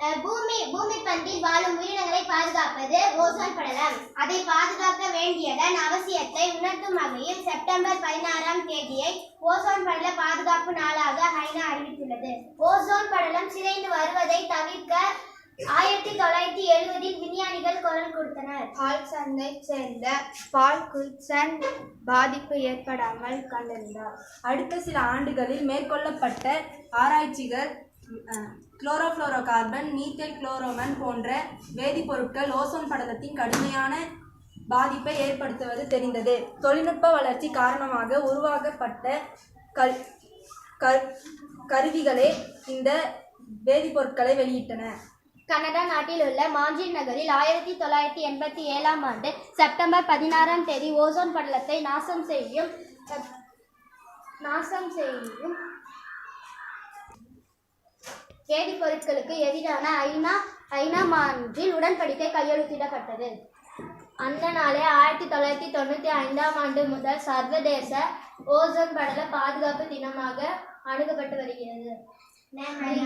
பூமி பூமி பந்தில் வாழும் உயிரினங்களை பாதுகாப்பது ஓசோன் படலம். அதை பாதுகாக்க வேண்டியதன் அவசியத்தை உணர்த்தும் வகையில் செப்டம்பர் பதினாறாம் தேதியை ஓசோன் படல பாதுகாப்பு நாளாக ஐநா அறிவித்துள்ளது. ஓசோன் படலம் சிதைந்து வருவதை தவிர்க்க ஆயிரத்தி தொள்ளாயிரத்தி எழுபதில் விஞ்ஞானிகள் குரல் கொடுத்தனர். பால் சந்தை சேர்ந்த பால் குல்சன் பாதிப்பு ஏற்படாமல் கண்டறிந்தார். அடுத்த சில ஆண்டுகளில் மேற்கொள்ளப்பட்ட ஆராய்ச்சிகள் குளோரோஃப்ளோரோ கார்பன் மீத்தேல் குளோரோமன் போன்ற வேதிப்பொருட்கள் ஓசோன் படலத்தின் கடுமையான பாதிப்பை ஏற்படுத்துவது தெரிந்தது. தொழில்நுட்ப வளர்ச்சி காரணமாக உருவாக்கப்பட்ட கல் கல் கருவிகளே இந்த வேதிப்பொருட்களை வெளியிட்டன. கனடா நாட்டில் உள்ள மாஞ்சில் நகரில் ஆயிரத்தி தொள்ளாயிரத்தி எண்பத்தி ஏழாம் ஆண்டு செப்டம்பர் பதினாறாம் தேதி ஓசோன் படலத்தை நாசம் செய்யும் நாசம் செய்யும் வேதிப்பொருட்களுக்கு எதிரான ஐநா ஐநா மாஞ்சில் உடன்படிக்கை கையெழுத்திடப்பட்டது. அந்த நாளே ஆயிரத்தி தொள்ளாயிரத்தி தொண்ணூற்றி ஐந்தாம் ஆண்டு முதல் சர்வதேச ஓசோன் படல பாதுகாப்பு தினமாக அணுகப்பட்டு வருகிறது. நன்றி.